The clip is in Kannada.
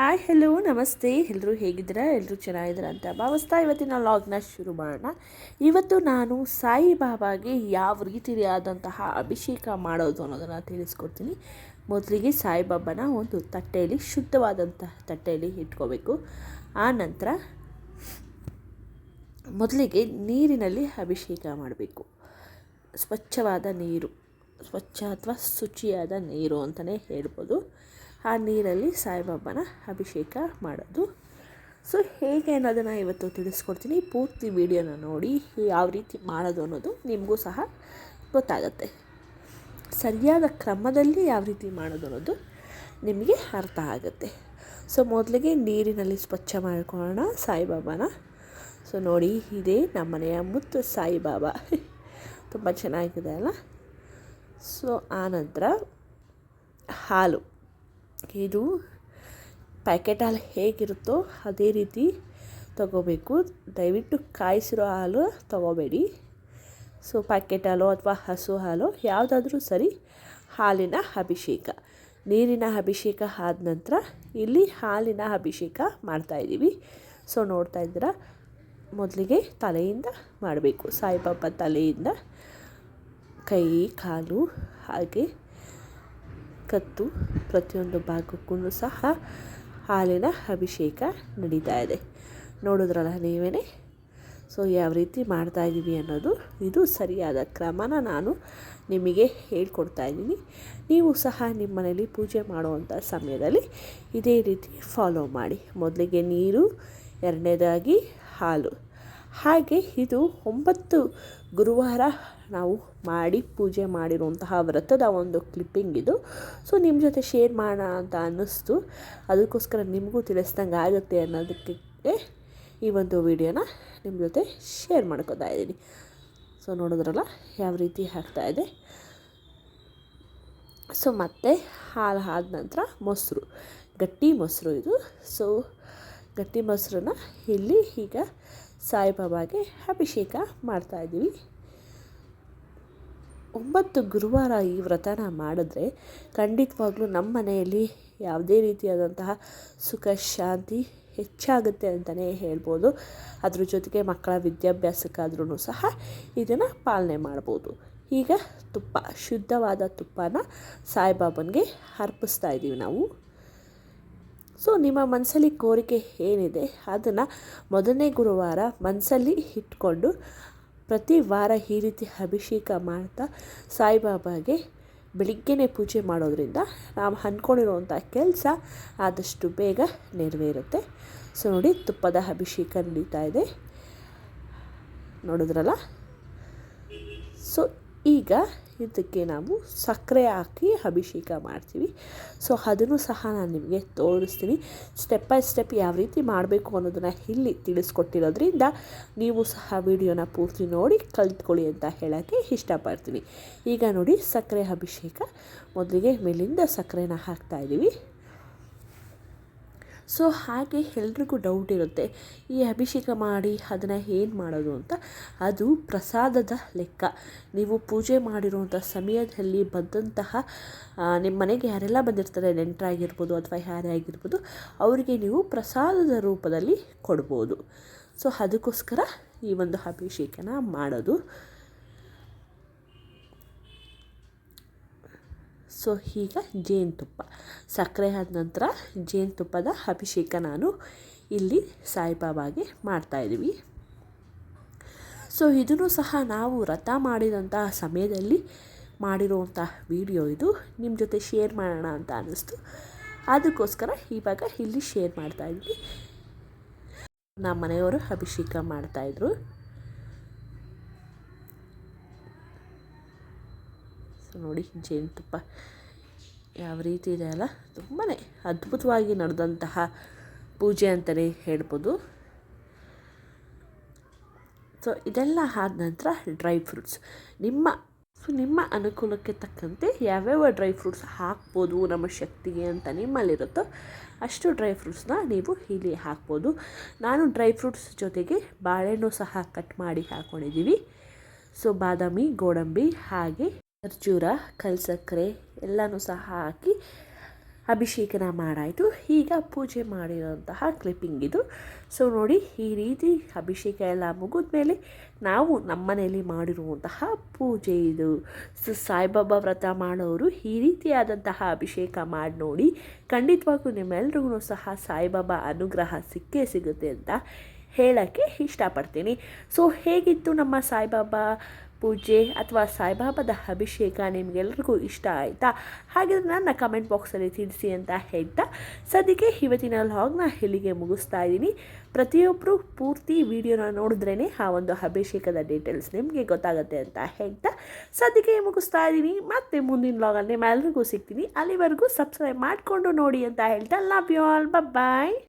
ಹಾಯ್ ಹಲೋ ನಮಸ್ತೆ. ಎಲ್ಲರೂ ಹೇಗಿದ್ದೀರಾ? ಎಲ್ಲರೂ ಚೆನ್ನಾಗಿದ್ದೀರಾ ಅಂತ ಭಾವಿಸ್ತಾ ಇವತ್ತಿನ ಲಾಗ್ನ ಶುರು ಮಾಡೋಣ. ಇವತ್ತು ನಾನು ಸಾಯಿಬಾಬಾಗೆ ಯಾವ ರೀತಿಯಾದಂತಹ ಅಭಿಷೇಕ ಮಾಡೋದು ಅನ್ನೋದನ್ನು ತಿಳಿಸ್ಕೊಡ್ತೀನಿ. ಮೊದಲಿಗೆ ಸಾಯಿಬಾಬಾನ ಒಂದು ತಟ್ಟೆಯಲ್ಲಿ ಶುದ್ಧವಾದಂತಹ ತಟ್ಟೆಯಲ್ಲಿ ಇಟ್ಕೋಬೇಕು. ಆ ನಂತರ ಮೊದಲಿಗೆ ನೀರಿನಲ್ಲಿ ಅಭಿಷೇಕ ಮಾಡಬೇಕು. ಸ್ವಚ್ಛವಾದ ನೀರು, ಸ್ವಚ್ಛ ಅಥವಾ ಶುಚಿಯಾದ ನೀರು ಅಂತಲೇ ಹೇಳ್ಬೋದು. ಆ ನೀರಲ್ಲಿ ಸಾಯಿಬಾಬಾನ ಅಭಿಷೇಕ ಮಾಡೋದು. ಸೊ ಹೇಗೆ ಅನ್ನೋದನ್ನು ಇವತ್ತು ತಿಳಿಸ್ಕೊಡ್ತೀನಿ. ಪೂರ್ತಿ ವಿಡಿಯೋನ ನೋಡಿ ಯಾವ ರೀತಿ ಮಾಡೋದು ಅನ್ನೋದು ನಿಮಗೂ ಸಹ ಗೊತ್ತಾಗುತ್ತೆ. ಸರಿಯಾದ ಕ್ರಮದಲ್ಲಿ ಯಾವ ರೀತಿ ಮಾಡೋದು ಅನ್ನೋದು ನಿಮಗೆ ಅರ್ಥ ಆಗುತ್ತೆ. ಸೊ ಮೊದಲಿಗೆ ನೀರಿನಲ್ಲಿ ಸ್ವಚ್ಛ ಮಾಡ್ಕೊಳ್ಳೋಣ ಸಾಯಿಬಾಬಾನ. ಸೊ ನೋಡಿ, ಇದೇ ನಮ್ಮನೆಯ ಮುತ್ತು ಸಾಯಿಬಾಬಾ. ತುಂಬ ಚೆನ್ನಾಗಿದೆ ಅಲ್ಲ? ಸೊ ಆನಂತರ ಹಾಲು. ಇದು ಪ್ಯಾಕೆಟ್ ಹಾಲು ಹೇಗಿರುತ್ತೋ ಅದೇ ರೀತಿ ತಗೋಬೇಕು. ದಯವಿಟ್ಟು ಕಾಯಿಸಿರೋ ಹಾಲು ತಗೋಬೇಡಿ. ಸೊ, ಪ್ಯಾಕೆಟ್ ಹಾಲು ಅಥವಾ ಹಸು ಹಾಲು ಯಾವುದಾದ್ರೂ ಸರಿ ಹಾಲಿನ ಅಭಿಷೇಕ. ನೀರಿನ ಅಭಿಷೇಕ ಆದ ನಂತರ ಇಲ್ಲಿ ಹಾಲಿನ ಅಭಿಷೇಕ ಮಾಡ್ತಾಯಿದ್ದೀವಿ ಸೊ, ನೋಡ್ತಾ ಇದ್ದೀರಾ, ಮೊದಲಿಗೆ ತಲೆಯಿಂದ ಮಾಡಬೇಕು. ಸಾಯಿಬಾಬಾ ತಲೆಯಿಂದ ಕೈ, ಕಾಲು ಹಾಗೆ ಕತ್ತು ಪ್ರತಿಯೊಂದು ಭಾಗಕ್ಕೂ ಸಹ ಹಾಲಿನ ಅಭಿಷೇಕ ನಡೀತಾ ಇದೆ. ನೋಡಿದ್ರಲ್ಲ ನೀವೇ ಸೊ ಯಾವ ರೀತಿ ಮಾಡ್ತಾ ಇದ್ದೀವಿ ಅನ್ನೋದು ಇದು ಸರಿಯಾದ ಕ್ರಮನ ನಾನು ನಿಮಗೆ ಹೇಳ್ಕೊಡ್ತಾ ಇದ್ದೀನಿ. ನೀವು ಸಹ ನಿಮ್ಮ ಮನೇಲಿ ಪೂಜೆ ಮಾಡುವಂಥ ಸಮಯದಲ್ಲಿ ಇದೇ ರೀತಿ ಫಾಲೋ ಮಾಡಿ. ಮೊದಲಿಗೆ ನೀರು, ಎರಡನೇದಾಗಿ ಹಾಲು. ಹಾಗೆ ಇದು ಒಂಬತ್ತು ಗುರುವಾರ ನಾವು ಮಾಡಿ ಪೂಜೆ ಮಾಡಿರುವಂತಹ ವ್ರತದ ಒಂದು ಕ್ಲಿಪ್ಪಿಂಗ್ ಇದು. ಸೊ ನಿಮ್ಮ ಜೊತೆ ಶೇರ್ ಮಾಡೋಣ ಅಂತ ಅನ್ನಿಸ್ತು. ಅದಕ್ಕೋಸ್ಕರ ನಿಮಗೂ ತಿಳಿಸ್ದಂಗೆ ಆಗುತ್ತೆ ಅನ್ನೋದಕ್ಕೆ ಈ ಒಂದು ವಿಡಿಯೋನ ನಿಮ್ಮ ಜೊತೆ ಶೇರ್ ಮಾಡ್ಕೋತಾ ಇದ್ದೀನಿ. ಸೊ ನೋಡಿದ್ರಲ್ಲ ಯಾವ ರೀತಿ ಹಾಕ್ತಾಯಿದೆ ಸೊ ಮತ್ತೆ ಹಾಲು ಆದ ನಂತರ ಮೊಸರು, ಗಟ್ಟಿ ಮೊಸರು ಇದು. ಸೊ ಗಟ್ಟಿ ಮೊಸರನ್ನ ಇಲ್ಲಿ ಈಗ ಸಾಯಿಬಾಬಾಗೆ ಅಭಿಷೇಕ ಮಾಡ್ತಾಯಿದ್ದೀವಿ ಒಂಬತ್ತು ಗುರುವಾರ ಈ ವ್ರತನ ಮಾಡಿದ್ರೆ ಖಂಡಿತವಾಗ್ಲೂ ನಮ್ಮ ಮನೆಯಲ್ಲಿ ಯಾವುದೇ ರೀತಿಯಾದಂತಹ ಸುಖ, ಶಾಂತಿ ಹೆಚ್ಚಾಗುತ್ತೆ ಅಂತಲೇ ಹೇಳ್ಬೋದು. ಅದ್ರ ಜೊತೆಗೆ ಮಕ್ಕಳ ವಿದ್ಯಾಭ್ಯಾಸಕ್ಕಾದ್ರೂ ಸಹ ಇದನ್ನು ಪಾಲನೆ ಮಾಡ್ಬೋದು. ಈಗ ತುಪ್ಪ, ಶುದ್ಧವಾದ ತುಪ್ಪನ ಸಾಯಿಬಾಬನಿಗೆ ಅರ್ಪಿಸ್ತಾ ಇದ್ದೀವಿ ನಾವು. ಸೊ, ನಿಮ್ಮ ಮನಸ್ಸಲ್ಲಿ ಕೋರಿಕೆ ಏನಿದೆ, ಅದನ್ನು ಮೊದಲನೇ ಗುರುವಾರ ಮನಸ್ಸಲ್ಲಿ ಇಟ್ಕೊಂಡು ಪ್ರತಿ ವಾರ ಈ ರೀತಿ ಅಭಿಷೇಕ ಮಾಡ್ತಾ ಸಾಯಿಬಾಬಾಗೆ ಬೆಳಿಗ್ಗೆನೇ ಪೂಜೆ ಮಾಡೋದ್ರಿಂದ ನಾವು ಅಂದ್ಕೊಂಡಿರುವಂಥ ಕೆಲಸ ಆದಷ್ಟು ಬೇಗ ನೆರವೇರುತ್ತೆ. ಸೊ, ನೋಡಿ, ತುಪ್ಪದ ಅಭಿಷೇಕ ನಡೀತಾ ಇದೆ. ನೋಡಿದ್ರಲ್ಲ? ಸೊ ಈಗ ಇದಕ್ಕೆ ನಾವು ಸಕ್ಕರೆ ಹಾಕಿ ಅಭಿಷೇಕ ಮಾಡ್ತೀವಿ. ಸೊ ಅದನ್ನು ಸಹ ನಾನು ನಿಮಗೆ ತೋರಿಸ್ತೀನಿ. ಸ್ಟೆಪ್ ಬೈ ಸ್ಟೆಪ್ ಯಾವ ರೀತಿ ಮಾಡಬೇಕು ಅನ್ನೋದನ್ನು ಇಲ್ಲಿ ತಿಳಿಸ್ಕೊಟ್ಟಿರೋದ್ರಿಂದ ನೀವು ಸಹ ವಿಡಿಯೋನ ಪೂರ್ತಿ ನೋಡಿ ಕಲ್ತ್ಕೊಳ್ಳಿ ಅಂತ ಹೇಳೋಕ್ಕೆ ಇಷ್ಟಪಡ್ತೀನಿ. ಈಗ ನೋಡಿ ಸಕ್ಕರೆ ಅಭಿಷೇಕ. ಮೊದಲಿಗೆ ಮೇಲಿಂದ ಸಕ್ಕರೆನ ಹಾಕ್ತಾಯಿದ್ದೀವಿ ಸೊ ಹಾಗೆ ಎಲ್ರಿಗೂ ಡೌಟ್ ಇರುತ್ತೆ, ಈ ಅಭಿಷೇಕ ಮಾಡಿ ಅದನ್ನು ಏನು ಮಾಡೋದು ಅಂತ? ಅದು ಪ್ರಸಾದದ ಲೆಕ್ಕ. ನೀವು ಪೂಜೆ ಮಾಡಿರುವಂಥ ಸಮಯದಲ್ಲಿ ಬಂದಂತಹ ನಿಮ್ಮ ಮನೆಗೆ ಯಾರೆಲ್ಲ ಬಂದಿರ್ತಾರೆ ನೆಂಟರಾಗಿರ್ಬೋದು ಅಥವಾ ಯಾರೇ ಆಗಿರ್ಬೋದು, ಅವರಿಗೆ ನೀವು ಪ್ರಸಾದದ ರೂಪದಲ್ಲಿ ಕೊಡ್ಬೋದು. ಸೊ ಅದಕ್ಕೋಸ್ಕರ ಈ ಒಂದು ಅಭಿಷೇಕನ ಮಾಡೋದು. ಸೊ ಈಗ ಜೇನುತುಪ್ಪ. ಸಕ್ಕರೆ ಆದ ನಂತರ ಜೇನುತುಪ್ಪದ ಅಭಿಷೇಕ ನಾನು ಇಲ್ಲಿ ಸಾಯಿಬಾಬಾಗೆ ಮಾಡ್ತಾಯಿದ್ದೀವಿ ಸೊ ಇದನ್ನು ಸಹ ನಾವು ವ್ರತ ಮಾಡಿದಂತಹ ಸಮಯದಲ್ಲಿ ಮಾಡಿರುವಂಥ ವಿಡಿಯೋ ಇದು. ನಿಮ್ಮ ಜೊತೆ ಶೇರ್ ಮಾಡೋಣ ಅಂತ ಅನ್ನಿಸ್ತು. ಅದಕ್ಕೋಸ್ಕರ ಇವಾಗ ಇಲ್ಲಿ ಶೇರ್ ಮಾಡ್ತಾಯಿದ್ವಿ ನಮ್ಮ ಮನೆಯವರು ಅಭಿಷೇಕ ಮಾಡ್ತಾಯಿದ್ರು ಸೊ ನೋಡಿ ಜೇನುತುಪ್ಪ ಯಾವ ರೀತಿ ಇದೆ ಅಲ್ಲ? ತುಂಬಾ ಅದ್ಭುತವಾಗಿ ನಡೆದಂತಹ ಪೂಜೆ ಅಂತಲೇ ಹೇಳ್ಬೋದು. ಸೊ, ಇದೆಲ್ಲ ಆದ ನಂತರ ಡ್ರೈ ಫ್ರೂಟ್ಸ್. ನಿಮ್ಮ, ಸೊ ನಿಮ್ಮ ಅನುಕೂಲಕ್ಕೆ ತಕ್ಕಂತೆ ಯಾವ್ಯಾವ ಡ್ರೈ ಫ್ರೂಟ್ಸ್ ಹಾಕ್ಬೋದು, ನಮ್ಮ ಶಕ್ತಿಗೆ ಅಂತ ನಿಮ್ಮಲ್ಲಿರುತ್ತೋ ಅಷ್ಟು ಡ್ರೈ ಫ್ರೂಟ್ಸ್ನ ನೀವು ಇಲ್ಲಿ ಹಾಕ್ಬೋದು. ನಾನು ಡ್ರೈ ಫ್ರೂಟ್ಸ್ ಜೊತೆಗೆ ಬಾಳೆಹಣ್ಣು ಸಹ ಕಟ್ ಮಾಡಿ ಹಾಕ್ಕೊಂಡಿದ್ದೀವಿ ಸೊ, ಬಾದಾಮಿ, ಗೋಡಂಬಿ ಹಾಗೆ ಖರ್ಜೂರ, ಕಲ್ಸಕ್ಕರೆ ಎಲ್ಲನೂ ಸಹ ಹಾಕಿ ಅಭಿಷೇಕನ ಮಾಡಾಯಿತು. ಈಗ ಪೂಜೆ ಮಾಡಿರೋಂತಹ ಕ್ಲಿಪ್ಪಿಂಗ್ ಇದು. ಸೊ ನೋಡಿ ಈ ರೀತಿ ಅಭಿಷೇಕ ಎಲ್ಲ ಮುಗಿದ್ಮೇಲೆ ನಾವು ನಮ್ಮನೆಯಲ್ಲಿ ಮಾಡಿರುವಂತಹ ಪೂಜೆ ಇದು. ಸೊ ಸಾಯಿಬಾಬಾ ವ್ರತ ಮಾಡೋರು ಈ ರೀತಿಯಾದಂತಹ ಅಭಿಷೇಕ ಮಾಡಿ ನೋಡಿ ಖಂಡಿತವಾಗೂ ನಿಮ್ಮೆಲ್ರಿಗೂ ಸಹ ಸಾಯಿಬಾಬಾ ಅನುಗ್ರಹ ಸಿಕ್ಕೇ ಸಿಗುತ್ತೆ ಅಂತ ಹೇಳೋಕ್ಕೆ ಇಷ್ಟಪಡ್ತೀನಿ. ಸೊ ಹೇಗಿತ್ತು ನಮ್ಮ ಸಾಯಿಬಾಬಾ ಪೂಜೆ ಅಥವಾ ಸಾಯಿಬಾಬಾದ ಅಭಿಷೇಕ ನಿಮಗೆಲ್ಲರಿಗೂ ಇಷ್ಟ ಆಯಿತಾ? ಹಾಗಿದ್ರೆ ನನ್ನ ಕಮೆಂಟ್ ಬಾಕ್ಸಲ್ಲಿ ತಿಳಿಸಿ ಅಂತ ಹೇಳ್ತಾ ಸದ್ಯಕ್ಕೆ ಇವತ್ತಿನ ಲಾಗ್ನ ಇಲ್ಲಿಗೆ ಮುಗಿಸ್ತಾ ಇದ್ದೀನಿ. ಪ್ರತಿಯೊಬ್ಬರು ಪೂರ್ತಿ ವಿಡಿಯೋನ ನೋಡಿದ್ರೇ ಆ ಒಂದು ಅಭಿಷೇಕದ ಡೀಟೇಲ್ಸ್ ನಿಮಗೆ ಗೊತ್ತಾಗುತ್ತೆ ಅಂತ ಹೇಳ್ತಾ ಸದ್ಯಕ್ಕೆ ಮುಗಿಸ್ತಾ ಇದ್ದೀನಿ. ಮತ್ತೆ ಮುಂದಿನ ಲಾಗಲ್ಲಿ ನಿಮ್ಮೆಲ್ಲರಿಗೂ ಸಿಗ್ತೀನಿ. ಅಲ್ಲಿವರೆಗೂ ಸಬ್ಸ್ಕ್ರೈಬ್ ಮಾಡಿಕೊಂಡು ನೋಡಿ ಅಂತ ಹೇಳ್ತಾ. Love you all bye